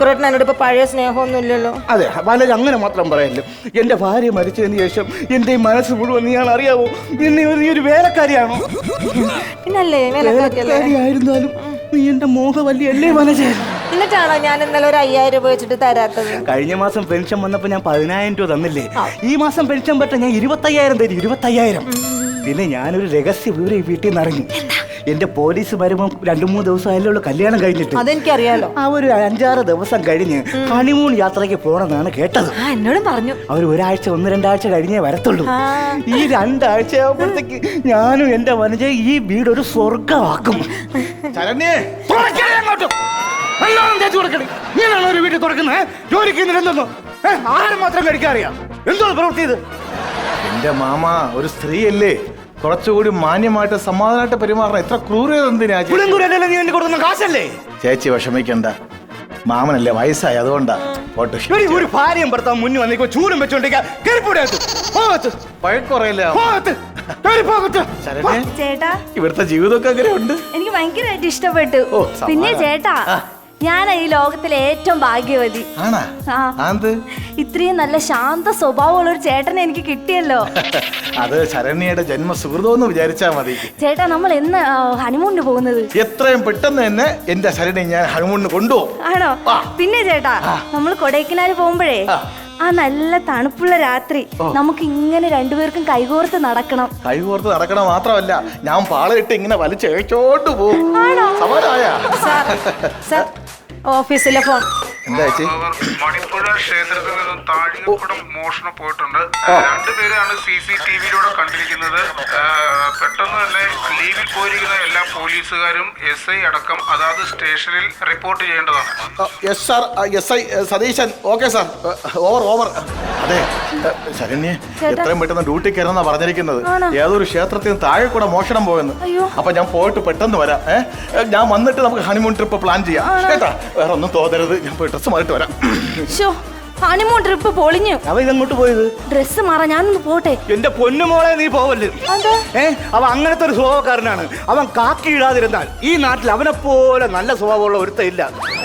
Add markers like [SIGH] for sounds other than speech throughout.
ശങ്കരേട്ടൻ എന്നോട് ഇപ്പൊ പഴയ സ്നേഹമൊന്നും ഇല്ലല്ലോ. അതെ വനജ അങ്ങനെ മാത്രം പറയല്ലോ. എന്റെ ഭാര്യ മരിച്ചതിന് ശേഷം എന്റെ ഈ മനസ്സ് മുഴുവൻ നീ അറിയാവോ? എന്നെ നീ ഒരു വേലക്കാരിയാണോ? പിന്നല്ലേ വേലക്കാരിയായിരുന്നാലും നീ എന്റെ മോഹവല്ലി അല്ലേ വനജ എന്നിട്ടാണോ ഞാൻ ഇന്നലെ ഒരു അയ്യായിരം രൂപ വെച്ചിട്ട് തരാത്തത്? കഴിഞ്ഞ മാസം പെൻഷൻ വന്നപ്പോ ഞാൻ പതിനായിരം രൂപ തന്നില്ലേ? ഈ മാസം പെൻഷൻ പറ്റ ഞാൻ ഇരുപത്തയ്യായിരം തരും ഇരുപത്തയ്യായിരം. പിന്നെ ഞാനൊരു രഹസ്യ വിവരം ഈ വീട്ടിൽ നിന്ന് അറിഞ്ഞു. എന്റെ പോലീസ് വരുമ്പം രണ്ടു മൂന്ന് ദിവസം ആയാലുള്ള കല്യാണം കഴിഞ്ഞിട്ട്. അതെനിക്കറിയാലോ. ആ ഒരു അഞ്ചാറ് ദിവസം കഴിഞ്ഞ് ഹണിമൂൺ യാത്രയ്ക്ക് പോണെന്നാണ് കേട്ടത്. ആ എന്നോടും പറഞ്ഞു. അവർ ഒരാഴ്ച ഒന്ന് രണ്ടാഴ്ച കഴിഞ്ഞേ വരത്തുള്ളൂ. ഈ രണ്ടാഴ്ച ആകുമ്പോഴത്തേക്ക് ഞാനും എന്റെ വനജ ഈ വീട് ഒരു സ്വർഗമാക്കും ശരണ്യേ. തുറക്കണേ അങ്ങോട്ട്. നല്ലോണം തേച്ച് കൊടുക്കണേ നീനാണോ ഒരു വീട്ടിൽ തുറക്കുന്നത് ജോലിക്ക് എന്തെന്നോ ആഹാരം മാത്രം കഴിക്കാറിയാം. എന്തോ പ്രവൃത്തി ഇത്? എന്റെ മാമ ഒരു സ്ത്രീയല്ലേ? കുറച്ചുകൂടി മാന്യമായിട്ട് സമാധാനമായിട്ട് പെരുമാറണം. എത്ര ക്രൂരത എന്തിനാ കൊടുക്കുന്ന കാശല്ലേ? ചേച്ചി വിഷമിക്കണ്ട. മാമനല്ലേ വയസ്സായി അതുകൊണ്ടാ പോട്ടെ ഒരു ഭാര്യയും ഭർത്താവ് മുന്നിൽ വന്നിപ്പോ ചൂരും വെച്ചോണ്ടിരിക്കുക ഇവിടുത്തെ ജീവിതമൊക്കെ അങ്ങനെ ഉണ്ട് എനിക്ക് ഭയങ്കരമായിട്ട് ഇഷ്ടപ്പെട്ടു. പിന്നെ ചേട്ടാ. ഞാൻ ഈ ലോകത്തിലെ ഏറ്റവും ഭാഗ്യവതി. ഇത്രയും നല്ല ശാന്ത സ്വഭാവമുള്ള ഒരു ചേട്ടനെ എനിക്ക് കിട്ടിയല്ലോ. [LAUGHS] അത് ശരണ്യയുടെ ജന്മ സുഹൃതമെന്ന് വിചാരിച്ചാ മതി. ചേട്ടാ നമ്മൾ എന്ന് ഹണിമൂണിന് പോകുന്നത്? എത്രയും പെട്ടെന്ന് തന്നെ എന്റെ ശരണ്യ ഞാൻ ഹണിമൂണിന് കൊണ്ടുപോകും. ആണോ? പിന്നെ ചേട്ടാ നമ്മൾ കൊടൈക്കനാൽ പോകുമ്പോഴേ ആ. നല്ല തണുപ്പുള്ള രാത്രി നമുക്ക് ഇങ്ങനെ രണ്ടുപേർക്കും കൈകോർത്ത് നടക്കണം. കൈകോർത്ത് നടക്കണം മാത്രമല്ല ഞാൻ പാളയിട്ട് ഇങ്ങനെ വലിച്ചേച്ചോട്ട് പോകും. ഓഫീസിലെ ഫോൺ. എന്താ ചേച്ചി? മണിപ്പുഴ ക്ഷേത്രത്തിൽ നിന്നും താഴികക്കുടം മോഷണം പോയിട്ടുണ്ട്. രണ്ടുപേരാണ് സി സി ടി വിയിലൂടെ കണ്ടിരിക്കുന്നത്. പെട്ടെന്ന് തന്നെ ലീവിൽ പോയിരിക്കുന്ന എല്ലാ പോലീസുകാരും എസ് ഐ അടക്കം അതാത് സ്റ്റേഷനിൽ റിപ്പോർട്ട് ചെയ്യേണ്ടതാണ്. Yes sir S I Satheesan. Okay sir. Over over. അതെ ശരണ്യെ എത്രയും പെട്ടെന്ന് ഡ്യൂട്ടി കയറുന്ന പറഞ്ഞിരിക്കുന്നത്. ഏതൊരു ക്ഷേത്രത്തിൽ നിന്ന് താഴെ കൂടെ മോഷണം പോയെന്ന്. അപ്പൊ ഞാൻ പോയിട്ട് പെട്ടെന്ന് വരാം. ഞാൻ വന്നിട്ട് നമുക്ക് ഹണിമൂൺ ട്രിപ്പ് പ്ലാൻ ചെയ്യാം. കേട്ടാ? വേറെ ഒന്നും തോന്നരുത്. ഞാൻ പോയി ഡ്രസ്സ് മാറിട്ട് വരാം. ഷോ ഹണിമൂൺ ട്രിപ്പ് പൊളിഞ്ഞു. അവ ഇതെങ്ങോട്ട് പോയത്? ഡ്രസ്സ് മാറാൻ ഞാനൊന്ന് പോട്ടെ. എന്റെ പൊന്നുമോളെ നീ പോവല്ലേ? ഏ അവൻ അങ്ങനത്തെ ഒരു സ്വഭാവക്കാരനാണ്. അവൻ കാക്കി ഇടാതിരുന്നാൽ ഈ നാട്ടിൽ അവനെ പോലെ നല്ല സ്വഭാവമുള്ള ഒരുത്ത ഇല്ല.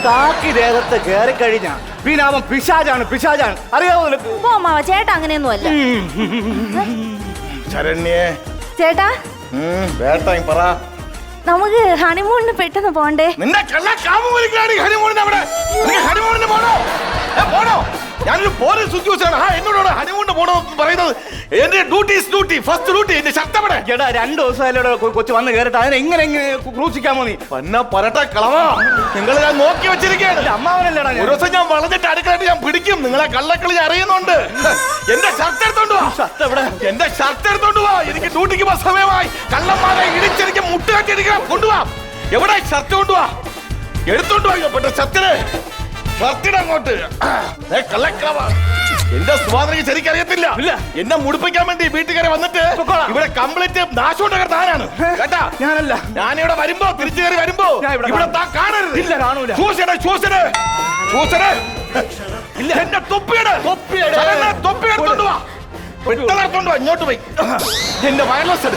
കാക്കി ദേഹത്ത് കയറി കഴിഞ്ഞാ പിന്നെ അവൻ പിശാജാണ് പിശാജാണ് അറിയാവോ നിനക്ക്? മാവ ചേട്ടാ അങ്ങനെയൊന്നും അല്ല. ശരണ്യേ. ചേട്ടാ? പറ. നമുക്ക് ഹണിമൂണിന് പെട്ടെന്ന് പോണ്ടേ? നിന്റെ കള്ള കാമൂരിക്കാണ് ഹണിമൂണിന് അവിടെ. ഹണിമൂണിന് പോണോ? പോണോ? ഞാനൊരു പോലീസ് ഉദ്യോഗസ്ഥനാണ്. ആ എന്നോടാണ് ഹണിമൂണിന് പോണോ എന്ന് പറയുന്നത്. എന്റെ ഡ്യൂട്ടി ഡ്യൂട്ടി ഫസ്റ്റ് ഡ്യൂട്ടി എന്റെ ശക്തപ്പെടെ എടാ രണ്ടു ദിവസമായാലും കൊച്ചു വന്ന് കയറിട്ട് അതിനെ എങ്ങനെ ക്രൂശിക്കാമോ നീ പന്ന? പരട്ട കളവാ. നിങ്ങൾ ഞാൻ നോക്കി വെച്ചിരിക്കുകയാണ്. അമ്മാവനല്ലേടാ ഒരു ദിവസം ഞാൻ വളഞ്ഞിട്ട് അടുക്കളായിട്ട് ഞാൻ പിടിക്കും. നിങ്ങളെ കള്ളക്കളി അറിയുന്നുണ്ട്. എന്റെ ഷർട്ട് എടുത്തോണ്ട് വാ. ഷർട്ട് എവിടെ? എന്റെ ഷർട്ട് എടുത്തോണ്ട് വാ. എനിക്ക് ഡ്യൂട്ടിക്ക് പോകാൻ സമയമായി. കള്ളന്മാരെ ഇടിച്ചെനിക്ക് മുട്ടുകെട്ടിരിക്കണം കൊണ്ടുവാ. എവിടെ ഷർട്ട് കൊണ്ടുവാ എടുത്തോണ്ട് വാ പെട്ട ഷർട്ടിന് അങ്ങോട്ട്. എന്റെ സ്വാതന്ത്ര്യം ശരിക്കും അറിയത്തില്ല. ഇല്ല. എന്നെ മുടിപ്പിക്കാൻ വേണ്ടി വീട്ടുകാരെ വന്നിട്ട്. ഇവിടെ കംപ്ലീറ്റ് നാശോട്ടകർ താനാണ്. കേട്ടാ? ഞാനല്ല. ഞാനിവിടെ വരുമ്പോ തിരിച്ചു കയറി വരുമ്പോ ഞാൻ ഇവിടെ ഇവിടെ. താൻ കാണരുത്. ഇല്ല, കാണൂല. സൂസനെ സൂസനെ സൂസനെ ഇല്ല. എന്റെ തൊപ്പിയുടെ. തൊപ്പിയെട്. ശരണ്യ, തൊപ്പി എടുത്തോണ്ട് വാ പെട്ടെന്ന് ഇങ്ങോട്ട് പോയി. എന്റെ വയർലെസ്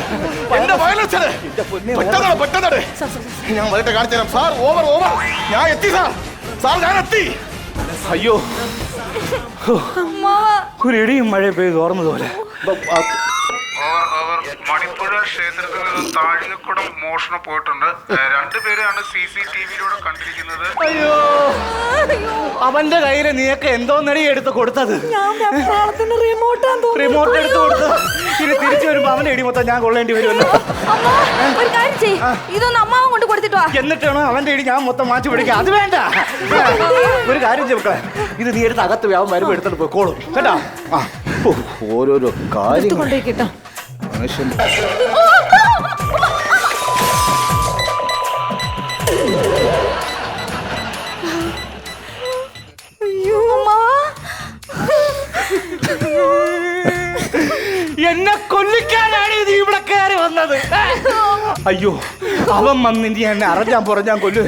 എന്റെ വയർലെസ് പെട്ടെന്നാണ് പെട്ടെന്നാണ് ഞാൻ വരട്ടെ കാണിച്ചു തരാം. സാർ ഓവർ ഓവർ ഞാൻ എത്തി സാർ. സാർ എത്തി അയ്യോ ഒരു ഇടിയും മഴ പെയ്ത് ഓർന്നതുപോലെ താഴികക്കുടം മോഷണം പോയിട്ടുണ്ട്. രണ്ടുപേരെയാണ് സി സി ടി വിയിലൂടെ കണ്ടിരിക്കുന്നത്. അയ്യോ. അവന്റെ കയ്യിൽ നീയൊക്കെ എന്തോ നടി എടുത്ത് കൊടുത്തത്. റിമോട്ട് എടുത്ത് കൊടുത്തത്. ഇനി തിരിച്ചു വരുമ്പോ അവന്റെ ഇടി മൊത്തം ഞാൻ കൊള്ളേണ്ടി വരുമല്ലോ. അമ്മ ഒരു കാര്യം ചെയ് ഇതൊന്ന് അമ്മാവൻ കൊണ്ട് കൊടുത്തിട്ടോ വാ. എന്നിട്ടാണോ അവന്റെ ഇടി ഞാൻ മൊത്തം മാറ്റി പിടിക്കുക? അത് വേണ്ട. ഒരു കാര്യം ചെയ്യ ഇത് നീ എടുത്ത് അകത്ത് വ്യാപം വരുമ്പോ എടുത്തിട്ട് പോയിക്കോളും. കേട്ടാ? ഓരോരോ കാര്യം മനുഷ്യൻ. എന്നെ കൊല്ലിക്കാനാണ് ഇത് ഇവിടെ കയറി വന്നത്. അയ്യോ അവൻ വന്ന് ഇനി എന്നെ അറിഞ്ഞാൻ പുറഞ്ഞാൻ കൊല്ലു.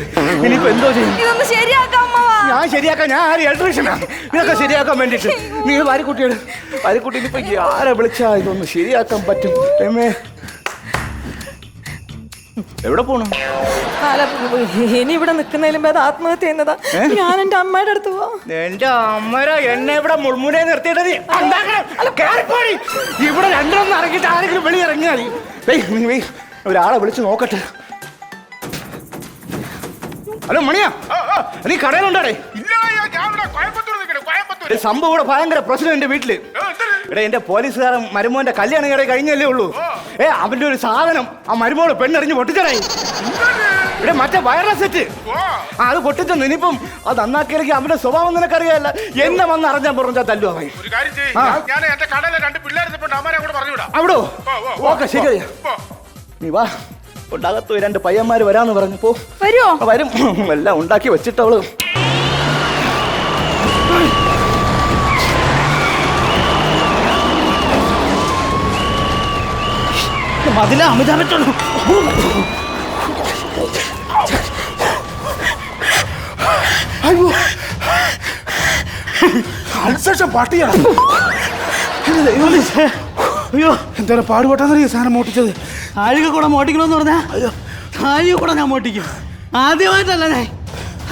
ഇനിയിപ്പോ എന്തോ ചെയ്യും? ഇതൊന്ന് ശരിയാക്കാം ഞാൻ ശരിയാക്കാൻ ഞാൻ ആര് ഇലക്ട്രീഷ്യനാണ് ഇതൊക്കെ ശരിയാക്കാൻ വേണ്ടിട്ട് നീ വാരിക്കുട്ടിയാണ് വാരിക്കുട്ടി ഇനിയിപ്പോ ആരെ വിളിച്ചാ ഇതൊന്ന് ശരിയാക്കാൻ പറ്റും. എവിടെ പോണു? അല്ല ഇനി ഇവിടെ നിൽക്കുന്നതിലും അത് ആത്മഹത്യ ചെയ്യുന്നതാ. ഞാൻ എന്റെ അമ്മയുടെ അടുത്ത് പോവാം. എന്റെ അമ്മര എന്നെ ഇവിടെ മുൾമുനെ നിർത്തിയിട്ട് നീ. കേറിപ്പോടി. ഇവിടെ രണ്ടൊന്നും ഇറങ്ങിയിട്ട് ആരെങ്കിലും വെളി ഇറങ്ങിയാൽ നീ. ഒരാളെ വിളിച്ച് നോക്കട്ടെ. ഹലോ മണിയാ. നീ കടയിലുണ്ടാടേ? ഇല്ല ഞാൻ ഇവിടെ കോയമ്പത്തൂർ നിൽക്കണേ കോയമ്പത്തൂർ ഒരു സംഭവം ഇവിടെ ഭയങ്കര പ്രശ്നം എന്റെ വീട്ടിൽ ഇവിടെ എന്റെ പോലീസുകാരൻ മരുമോന്റെ കല്യാണം കയറി കഴിഞ്ഞല്ലേ ഉള്ളൂ. ഏ അവന്റെ ഒരു സാധനം ആ മരുമോൾ പെണ്ണെറിഞ്ഞ് പൊട്ടിച്ചടായി ഇവിടെ മറ്റേ വൈറസ് സെറ്റ്. ആ അത് പൊട്ടിച്ച നിനിപ്പം അത് നന്നാക്കിയില്ലെങ്കിൽ അവന്റെ സ്വഭാവം നിനക്കറിയാല്ല. എന്നെ വന്ന് അറിഞ്ഞാൽ പറഞ്ഞാൽ തല്ലു അവൻ. ഒരു കാര്യം ചെയ്യ്. ഞാൻ എന്റെ കടയിലെ രണ്ട് പിള്ളേരെ അമ്മമാരെ കൂടെ പറഞ്ഞു വിടാം അവിടോ. ഓക്കെ ശരി. നീ വാ. ഉണ്ടാകത്തു രണ്ട് പയ്യന്മാര് വരാന്ന് പറഞ്ഞു. പോ. വരുമോ വരും. എല്ലാം ഉണ്ടാക്കി വെച്ചിട്ടവൾ. മതില അമിതാ പറ്റുള്ളൂ അയ്യോ അൽസേഷൻ പട്ടിയാണ് അയ്യോ. എന്തായാലും പാടുപെട്ടെന്നറിയ സാധനം മോട്ടിച്ചത് ആഴിക കൂടെ മോട്ടിക്കണമെന്ന് പറഞ്ഞാ? അയ്യോ. ആഴിക കൂടെ ഞാൻ മോട്ടിക്കും ആദ്യമായിട്ടല്ല ഞാൻ.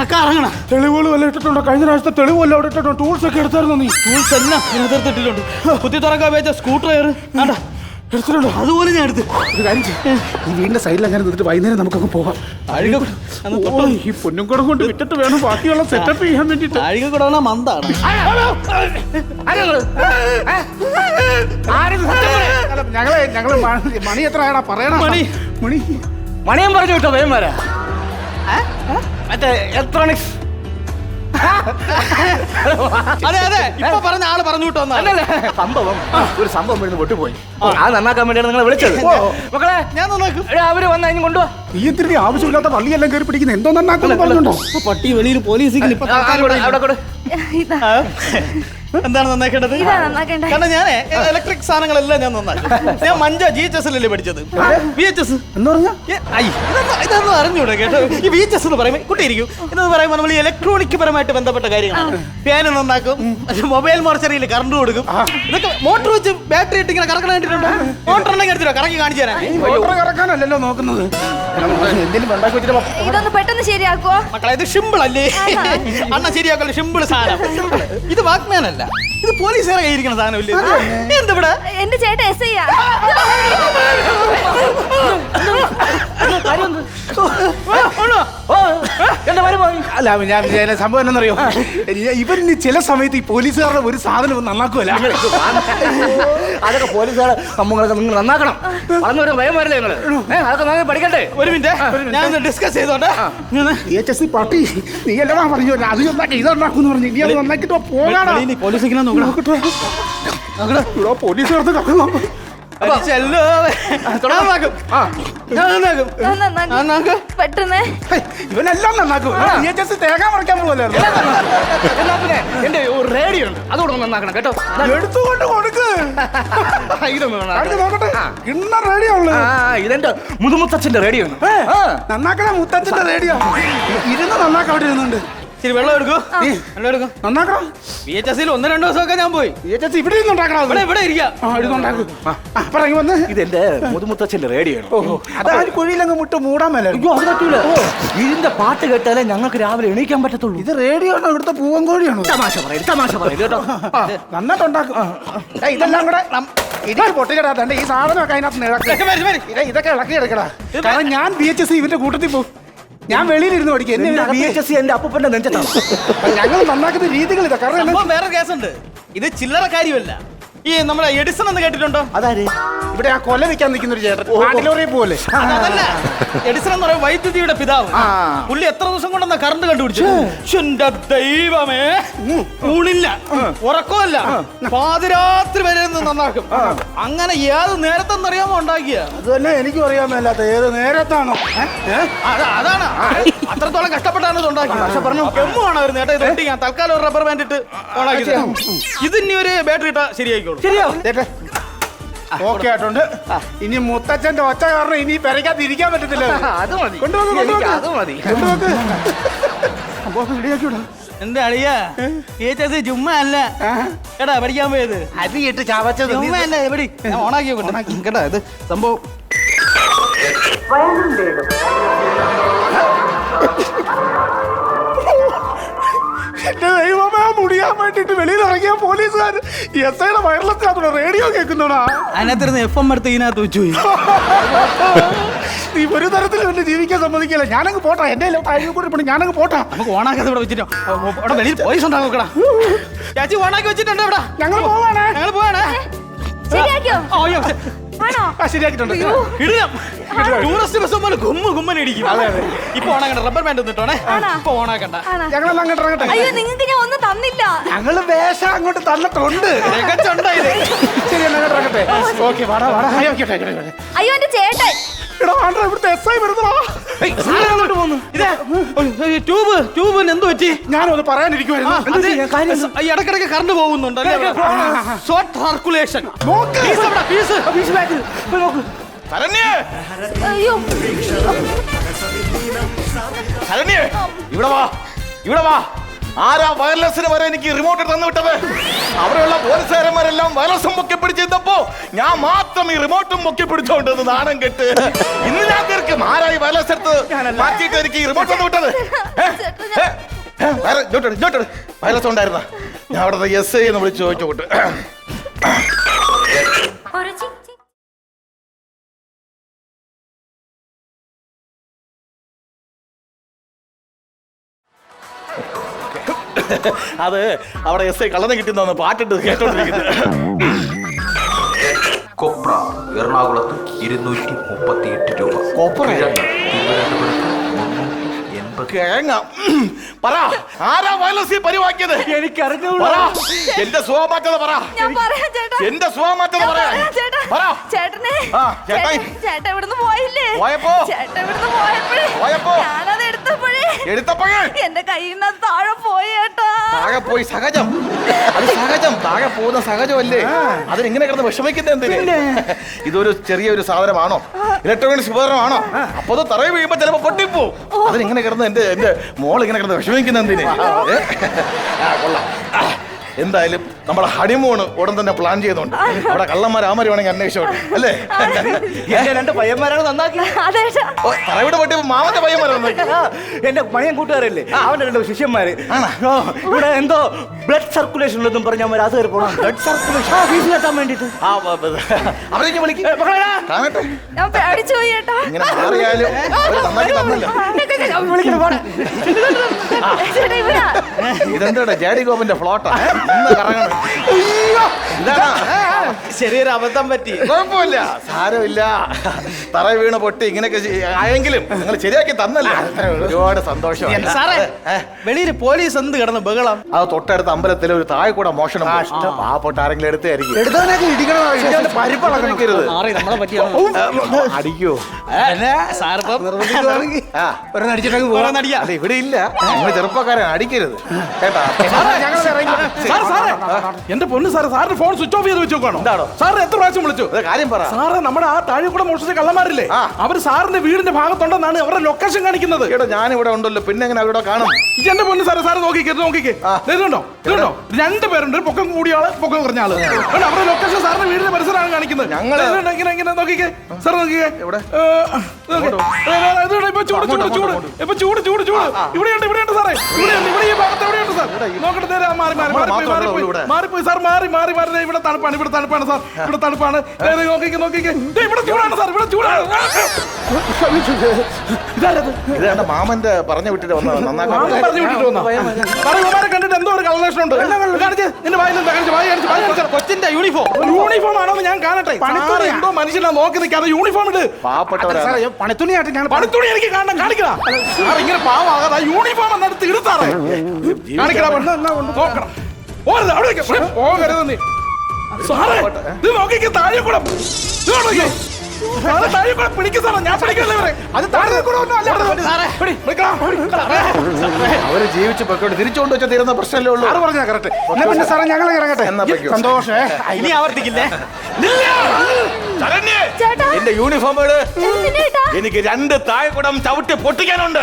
അക്ക ഇറങ്ങണം. തെളിവുകൾ വല്ല ഇട്ടിട്ടുണ്ടോ? കഴിഞ്ഞ പ്രാവശ്യത്തെ തെളിവ് അവിടെ ഇട്ടിട്ടുണ്ടോ? ടൂൾസ് ഒക്കെ എടുത്തായിരുന്നു നീ? ടൂൾസ് എല്ലാം എടുത്തിട്ടിട്ടുണ്ട് കുത്തി തുറക്കാൻ വെച്ച സ്കൂട്ടർ കയറ്. വേണ്ട. എടുത്തിട്ടുണ്ടോ? അതുപോലെ ഞാൻ എടുത്ത്. ഒരു കാര്യം ചെയ്യ്. ഈ വീടിന്റെ സൈഡിൽ അങ്ങനെ നിന്നിട്ട് വൈകുന്നേരം നമുക്കങ്ങ് പോവാം. താഴിക കൂടെ അന്ന് ഓ, ഈ പൊന്നും കൂടെ കൊണ്ട് വിട്ടിട്ട് വേണം ബാക്കിയുള്ള സെറ്റപ്പ് ചെയ്യാൻ വേണ്ടിട്ട് താഴിക കൂടെ വന്നാ മന്താണ് ഞങ്ങളെ ഞങ്ങൾ മണി- മണി എത്ര ആയടാ പറയണ? മണി. മണി. മണിയും പറഞ്ഞു വിട്ടോ വേഗം വരാ. മറ്റേ ഇലക്ട്രോണിക്സ് അതെ അതെ. ഇപ്പൊ പറഞ്ഞ ആൾ പറഞ്ഞു വിട്ടോ അല്ലല്ല. സംഭവം ഒരു സംഭവം വരുന്ന പൊട്ടിപ്പോയി ആ. നന്നാക്കാൻ വേണ്ടിയാണ് നിങ്ങളെ വിളിച്ചത്. മക്കളെ ഞാൻ നന്നാക്കും. അവർ വന്ന് അതിന് കൊണ്ടുപോവാ നീ ഇത്തിരി ആവശ്യമില്ലാത്ത പള്ളിയെല്ലാം കയറി പിടിക്കുന്നത് എന്തോ നന്നാക്കുന്നു പറഞ്ഞുണ്ടോ? പട്ടി വെളിയിൽ പോലീസിൽ ഇപ്പൊ എന്താണ് നന്നാക്കേണ്ടത്? കാരണം ഞാനേ ഇലക്ട്രിക് സാധനങ്ങളെല്ലാം ഞാൻ നന്നാക്കും. ഞാൻ മഞ്ച ജി എച്ച് എസ് അല്ലേ പഠിച്ചത്. ബി എച്ച് എസ് എന്ന് പറഞ്ഞാൽ ഇതൊന്നും അറിഞ്ഞൂടെ കേട്ടോ? ഈ ബി എച്ച് എസ് എന്ന് പറയുമ്പോൾ കുട്ടിയിരിക്കും ഇതെന്ന് പറയുമ്പോൾ നമ്മൾ ഈ ഇലക്ട്രോണിക് പരമായിട്ട് ബന്ധപ്പെട്ട കാര്യങ്ങളാണ്. ഫാന് നന്നാക്കും. മൊബൈൽ മോർച്ചറിയിൽ കറണ്ട് കൊടുക്കും. ഇതൊക്കെ മോട്ടർ വെച്ച് ബാറ്ററി ഇട്ട് ഇങ്ങനെ കറക്കണം വേണ്ടിട്ടുണ്ട്? മോട്ടർ ഉണ്ടെങ്കിൽ എടുത്തിട്ടോ? കറക്കി കാണിച്ചു തരാൻ. കറക്കാനല്ലോ കറക്കാനല്ലല്ലോ നോക്കുന്നത്. ഇതൊന്ന് പെട്ടെന്ന് ശരിയാക്കുവോ? മക്കളെ ഇത് സിമ്പിൾ അല്ലേ? അണ്ണ ശരിയാക്കല്ലോ സിമ്പിൾ സാധനം. [LAUGHS] ഇത് വാക്മാൻ അല്ല. ഇത് പോലീസുകാരെ കയ്യിരിക്കുന്ന സാധനം ഇല്ലേ? എന്താ എന്റെ ചേട്ട എസ് ഐ അല്ല ഞാൻ ഞാൻ സംഭവം എന്നറിയോ ഇവരിന് ചില സമയത്ത് ഈ പോലീസുകാരുടെ ഒരു സാധനം നന്നാക്കുമല്ല? അതൊക്കെ പോലീസുകാരെ സംഭവങ്ങളൊക്കെ നിങ്ങൾ നന്നാക്കണം. വരും ഭയം വരല്ലേ നിങ്ങൾ? പഠിക്കട്ടെ അതൊക്കെ നന്നായി പഠിക്കട്ടെ ഒരു മിനിറ്റ് ഞാൻ ഡിസ്കസ് ചെയ്തോട്ടെ. എച്ച് എസ് പട്ടി നീ എല്ലാം പറഞ്ഞു അത് നന്നാക്കി ഇത് ഉണ്ടാക്കും പറഞ്ഞു. ഇനി അത് നന്നാക്കിട്ട് പോകാണോ പോലീസ് ഇങ്ങനെ നോക്കണം ഇവിടെ പോലീസുകാർക്ക് കളഞ്ഞു പെട്ടെന്ന്. ഇവനെല്ലാം നന്നാക്കും. മറിക്കാൻ പോകല്ലായിരുന്നു എന്നാ പിന്നെ എന്റെ ഒരു റേഡിയോ ഉണ്ട്. അതുകൂടെ ഒന്ന് നന്നാക്കണം കേട്ടോ. എടുത്തുകൊണ്ട് കൊടുക്ക്. ഇതൊന്ന് റേഡിയോ ഉള്ളു ആ ഇതെന്റെ മുതുമുത്തച്ഛന്റെ റേഡിയോ നന്നാക്കണ മുത്തച്ഛന്റെ റേഡിയോ. ഇരുന്ന് നന്നാക്കാൻ അവിടെ ഇരുന്നുണ്ട് ശരി വെള്ളം എടുക്കൂ. വെള്ളം എടുക്കും. നന്നാക്കണം ബി എച്ച് എസ് ഒന്ന് രണ്ട് ദിവസമൊക്കെ ഞാൻ പോയി. എച്ച് എസ് ഇവിടെ ഇരുന്ന് ഉണ്ടാക്കണം. ഇവിടെ ഇവിടെ ഇരിക്കാം. വന്ന്. ഇതെന്റെ മുതുമുത്തച്ഛന്റെ റേഡിയോ അത് കുഴിയിലങ്ങ് മുട്ട് മൂടാൻ മേലെ. അയ്യോ അത് പറ്റൂല. ഇതിന്റെ പാട്ട് കേട്ടാലേ ഞങ്ങൾക്ക് രാവിലെ എണീക്കാൻ പറ്റത്തുള്ളൂ. ഇത് റേഡിയോ ആണോ? ഇവിടുത്തെ പൂവൻ കോഴിയാണോ തമാശ പറയും തമാശ പറയും കേട്ടോ. നന്നായിട്ടുണ്ടാക്കും ഇതെല്ലാം കൂടെ ഇടിച്ച് പൊട്ടിക്കടാ. തന്റെ ഈ സാധനമൊക്കെ അതിനകത്ത് ഇതൊക്കെ ഇളക്കി എടുക്കടാ. കാരണം ഞാൻ ബി എച്ച് എസ് ഇവന്റെ കൂട്ടത്തിൽ പോകും. ഞാൻ വെളിയിലിരുന്ന് പഠിക്കും. എന്നെ ബി എച്ച് എസ് എന്റെ അപ്പൂപ്പന്റെ നെഞ്ചത്താണ് ഞങ്ങൾ നന്നാക്കുന്ന രീതികൾ ഇതാ കാരണം സംഭവം വേറെ കേസുണ്ട്. ഇത് ചില്ലറ കാര്യമല്ല. ഈ നമ്മുടെ എഡിസൺ എന്ന് കേട്ടിട്ടുണ്ടോ? അതാര്? ഇവിടെ ആ കൊല വെക്കാൻ നിൽക്കുന്ന ഒരു ചേട്ടൻ. പോലെ. അതല്ല. എഡിസൺ എന്ന് പറയുന്നത് വൈദ്യുതിയുടെ പിതാവ്. പുള്ളി എത്ര ദിവസം കൊണ്ടെന്ന കറണ്ട് കണ്ടുപിടിച്ചു? എന്റെ ദൈവമേ. ഊണില്ല. ഉറക്കമല്ല പാതിരാത്രി വരെ നന്നാക്കും. അങ്ങനെ ഏത് നേരത്തെന്നറിയാമോ ഉണ്ടാക്കിയ? അത് തന്നെ എനിക്കും അറിയാൻ മേലാത്ത ഏത് നേരത്താണോ? അതാണ്. അത്രത്തോളം കഷ്ടപ്പെട്ടാണ് ഇത് ഉണ്ടാക്കിയത്. പക്ഷെ പറഞ്ഞു എമ്മാണ് അവർ നേട്ടം ഇത് തൽക്കാലം ഒരു റബ്ബർ ബാൻഡ് ഇട്ട് ഓണാക്കിയത് ഇത് ഒരു ബാറ്ററി ഇട്ടാ ശരിയായിക്കോളൂ ശരിയോ? ഓക്കെ ആയിട്ടുണ്ട്. ഇനി മുത്തച്ഛന്റെ ഒച്ച കാരണം ഇനി പെരയ്ക്കകത്ത് ഇരിക്കാൻ പറ്റത്തില്ല അത് മതി. കൊണ്ടുവന്ന് അത് മതി. കൊണ്ടുവന്ന്. സംഭവം റെഡിയാക്കി വിടാം എന്താ അളിയാ? ചേച്ചത് ചുമ്മാ അല്ല. കേട്ടാ പഠിക്കാൻ പോയത്? അരിയിട്ട് ചവച്ചത് ചുമ്മാ അല്ല എവിടെ? ഞാൻ ഓണാക്കി നോക്കട്ടെ കേട്ടാ ഇത് സംഭവം. എന്റെ ദൈവമേ മുടിയാൻ വേണ്ടിട്ട് വെളിയിൽ ഇറങ്ങിയ പോലീസുകാർ എസ് ഐയുടെ വയറിലത്തിനകത്തൂടെ റേഡിയോ കേൾക്കുന്നോടാ? അതിനകത്തിരുന്ന് എഫ് എം എടുത്ത് ഇതിനകത്ത് വെച്ചു പോയി. നീ ഒരു തരത്തിലും എന്നെ ജീവിക്കാൻ സമ്മതിക്കില്ല. ഞാനങ്ങ് പോട്ടാ. എന്റെ കൂടി ഞാനങ്ങ് പോട്ടാ. നമുക്ക് ഓണാക്കാതെ ഇവിടെ വെച്ചിട്ടോ. വെളിയിൽ പോലീസ് ഉണ്ടാകും ചേച്ചി ഓണാക്കി വെച്ചിട്ടുണ്ട് ഇവിടെ. ഞങ്ങൾ പോവാണേ. ഞങ്ങൾ പോവാണ്. ശരിയാക്കിയോ? ആണോ? ആ ശരിയാക്കിട്ടുണ്ട് ഇടില്ല ടൂറിസ്റ്റ് ബസ് പോലെ ഗുമ്മ ഗുമ്മനെ ഇടിക്കും. ഇപ്പൊ ഓണാക്കണ്ട. റബ്ബർ ബാൻഡ് ഒന്നിട്ടോണേ ഇപ്പൊ ഓണാക്കണ്ട. ആണോ? ഞങ്ങളെല്ലാം അങ്ങോട്ട് ഇറങ്ങട്ടെ? അയ്യോ നിങ്ങൾക്ക് ഞാൻ ഒന്നും തന്നില്ല. ഞങ്ങൾ വേഷം അങ്ങോട്ട് തന്നിട്ടുണ്ട്. മികച്ചുണ്ടായത് ശരി എന്നാ അങ്ങോട്ട് ഇറങ്ങട്ടെ? ഓക്കെ വാടാ വാടാ. Okay, okay. അയ്യോ എന്റെ ചേട്ടൻ. ട്യൂബ് ട്യൂബിന് എന്ത് പറ്റി? ഞാനൊന്ന് പറയാനിരിക്കുവായിരുന്നു. ഇടക്കിടക്ക് കറണ്ട് പോകുന്നുണ്ട് ഷോർട്ട് സർക്കുലേഷൻ ഇവിടെ വാ ഇവിടെ വാ. ആരാ വയർലെസ്സിന് വരെ എനിക്ക് റിമോട്ട് തന്നു വിട്ടത്? അവിടെയുള്ള പോലീസുകാരന്മാരെല്ലാം വയർലെസ്സും പൊക്കി പിടിച്ചിരുന്നപ്പോ ഞാൻ മാത്രം ഈ റിമോട്ടും പൊക്കി പിടിച്ചോണ്ടെന്ന് നാണം കെട്ട്. ഇന്ന് ഞാൻ തീർക്കും ആരാ ഈ വയർലെസ് എടുത്ത് മാറ്റിയിട്ട് എനിക്ക് ഈ റിമോട്ട് തന്നു വിട്ടത്. വയർലെസ് ഉണ്ടായിരുന്ന? ഞാൻ അവിടെ എസ് ഐ എന്ന് വിളിച്ച് ചോദിച്ചോട്ട് അത് അവിടെ എസ് ഐ കള്ളനെ കിട്ടുന്ന പാട്ടിട്ട് കേട്ടോണ്ടിരിക്കുന്നത് കൊപ്ര എറണാകുളത്ത് ഇരുന്നൂറ്റി മുപ്പത്തി എട്ട് രൂപ. കൊപ്ര? കിഴങ്ങ് തിരുവനന്തപുരത്ത് കിഴങ്ങ പറ ആരാ പരിവാക്കിയത്? പറ എന്റെ സുഖമാറ്റത പറ. എന്റെ സുഖമാറ്റത ചേട്ടനെ ആ, ചേട്ടൻ- ചേട്ടൻ ഇവിടുന്ന് പോയില്ലേ? പോയപ്പോ? ചേട്ടൻ ഇവിടുന്ന് പോയപ്പോഴേ പോയപ്പോ? എടുത്തപ്പോഴേ. എന്റെ കയ്യിൽ നിന്ന് താഴെ പോയി ചേട്ടാ താഴെ പോയി സഹജം. അത് സഹജം. താഴെ പോകുന്ന സഹജമല്ലേ? അതിനിങ്ങനെ കിടന്ന് വിഷമിക്കുന്ന എന്തിന്? ഇതൊരു ചെറിയൊരു സാധനമാണോ? ഇലക്ട്രോണിക്സ് ഉപകരണമാണോ? അപ്പൊ അത് തറയിൽ വീഴുമ്പോ ചിലപ്പോ പൊട്ടിപ്പോ. അതിനിങ്ങനെ കിടന്ന് എന്റെ എന്റെ മോൾ ഇങ്ങനെ കിടന്ന് വിഷമിക്കുന്ന എന്തിന്? കൊള്ളാം. എന്തായാലും നമ്മുടെ ഹണിമൂൺ ഉടൻ തന്നെ പ്ലാൻ ചെയ്തോണ്ട് അവിടെ കള്ളന്മാർ ആമരി വേണമെങ്കിൽ അന്വേഷിച്ചോട്ടെ അല്ലേ? എന്റെ രണ്ട് പയ്യന്മാരാണ് നന്നാക്കി. അതെ പൊട്ടി മാമന്റെ പയ്യന്മാരാണ് എന്റെ പണിയൻ കൂട്ടുകാരല്ലേ? അവന്റെ രണ്ട് ശിഷ്യന്മാര്. ഓ, ഇവിടെ എന്തോ ബ്ലഡ് സർക്കുലേഷൻ ഉള്ളതും പറഞ്ഞ അത് കയറി പോണം ബ്ലഡ് സർക്കുലേഷൻ ആ ഫീസ് കെട്ടാൻ വേണ്ടിട്ട്. അവരെ വിളിക്കും. ഇങ്ങനെ മാറിയാലും അവർ നന്നാക്കി തന്നല്ലോ. വിളിക്കണം പോണേ. ചേട്ടാ ഇവരാ? ഇതെന്താ ജാഡി ഗോപിന്റെ ഫ്ലോട്ടാ ഇന്ന് കറങ്ങണം. ചെറിയൊരു അബദ്ധം പറ്റി. കുഴപ്പമില്ല. സാരമില്ല. തറ വീണ പൊട്ടി ഇങ്ങനെയൊക്കെ ആയെങ്കിലും നിങ്ങൾ ശരിയാക്കി തന്നല്ലേ? ഒരുപാട് സന്തോഷം സാറേ? വെളിയിൽ പോലീസ് എന്ത് കിടന്ന് ബഹളം? അത് തൊട്ടടുത്ത അമ്പലത്തിലെ ഒരു താഴെ കൂടെ മോഷണം. പാവപ്പെട്ട ആരെങ്കിലും എടുത്തായിരിക്കും അടിക്കോ ഇവിടെ ഇല്ല. നിങ്ങൾ ചെറുപ്പക്കാരൻ അടിക്കരുത്. കേട്ടാ? എന്റെ പൊണ്ണു സാറേ എന്റെ പൊന്നു സാറേ സാറിന്റെ ഫോൺ സ്വിച്ച് ഓഫ് ചെയ്ത് വെച്ചോക്കാണോ എന്താണോ? സാറിന് എത്ര പ്രാവശ്യം വിളിച്ചു? കാര്യം പറ. സാറ് നമ്മുടെ ആ താഴെ കൂടെ മോഷിച്ച കള്ളന്മാരില്ലേ? അവർ സാറിന്റെ വീടിന്റെ ഭാഗത്തുണ്ടെന്നാണ് അവരുടെ ലൊക്കേഷൻ കാണിക്കുന്നത്. എടോ ഞാൻ ഇവിടെ ഉണ്ടല്ലോ. പിന്നെ എങ്ങനെ അവിടെ കാണും? എന്റെ പൊന്ന് സാറേ സാറ് നോക്കിക്കേ നോക്കിക്കേ ഇതുണ്ടോ? ഇതുണ്ടോ? രണ്ട് പേരുണ്ട്. ഒരു പൊക്കം കൂടിയ ആൾ പൊക്കം കുറഞ്ഞ ആൾ? അവരുടെ ലൊക്കേഷൻ സാറിന്റെ വീടിന്റെ പരിസരമാണ് കാണിക്കുന്നത്. ഞങ്ങൾ ഇങ്ങനെ ഇങ്ങനെ നോക്കിക്കേ. സാർ നോക്കിക്കേ. ഇവിടെ ഇപ്പൊ ചൂട് ചൂട് ചൂട്. ഇപ്പൊ ചൂട് ചൂട് ചൂട്. ഇവിടെയുണ്ട് ഇവിടെയുണ്ട് സാറേ. ഇവിടെയുണ്ട് ഇവിടെ ഈ ഭാഗത്ത് എവിടെയുണ്ട് സാർ? നോക്കട്ടെ മാറി മാറി മാറി മാറി മാറി മാറി മാറിപ്പോയി സാർ മാറി മാറി മാറി ദേ, ഇവിടെ തണുപ്പാണ് ഇവിടെ തണുപ്പാണ് സാർ. ഇവിടെ തണുപ്പാണ്. ദേ, ദേ, നോക്കിക്കേ നോക്കിക്കേ. ദേ, ഇവിടെ ചൂടാണ് സാർ ഇവിടെ ചൂടാണ്. ഇതാരത്? മാമന്റെ പറഞ്ഞു വിട്ടിട്ട് വന്നത് [LAUGHS] നന്നാക്കാൻ മാമൻ പറഞ്ഞു വിട്ടിട്ട് വന്നാ? സാറേ, ഇവന്മാരെ കണ്ടിട്ട് എന്തോ ഒരു കളനേഷൻ ഉണ്ട്. കാണിച്ച് നിന്റെ വായിൽ എന്താ കാണിച്ച് വായി കാണിച്ച് വായി കാണിച്ച്. കൊച്ചിന്റെ യൂണിഫോം യൂണിഫോം ആണോ ഞാൻ കാണട്ടെ. സാറ് എന്തോ മനുഷ്യനാ നോക്കി നിൽക്കാതെ യൂണിഫോം ഇട്. പാവപ്പെട്ടവരാണ്. സാറേ പണിത്തുണിയായിട്ട് ഞാൻ പണിത്തുണി എനിക്ക് കാണണം കാണിക്കടാ. സാർ ഇങ്ങനെ പാവാകാതെ ആ യൂണിഫോം എന്നെടുത്ത് ഇടുത്താറേ കാണിക്കടാ. നോക്കണം. ഓരത് അവിടെ. ഇവിടെ പോകരുത് നീ സാറേ ഇത് നോക്കിക്ക് താഴെ കൂടെ ഇത് നോക്കിക്കേ. സാറേ, താഴെ കൂടെ പിടിക്ക് സാറേ ഞാൻ അത് താഴെ കൂടെ അവർ ജീവിച്ച് പൊക്കോട്ട് തിരിച്ചുകൊണ്ട് വെച്ച തീരുന്ന പ്രശ്നമല്ലേ ഉള്ളൂ. അത് പറഞ്ഞാ കറക്റ്റ് എന്നാ പിന്നെ സാറേ ഞങ്ങൾ ഇറങ്ങട്ടെ. എന്നാ സന്തോഷേ ഇനി ആവർത്തിക്കില്ലേ? എന്റെ യൂണിഫോം എനിക്ക് രണ്ട് താഴെക്കുടം ചവിട്ടി പൊട്ടിക്കാനുണ്ട്.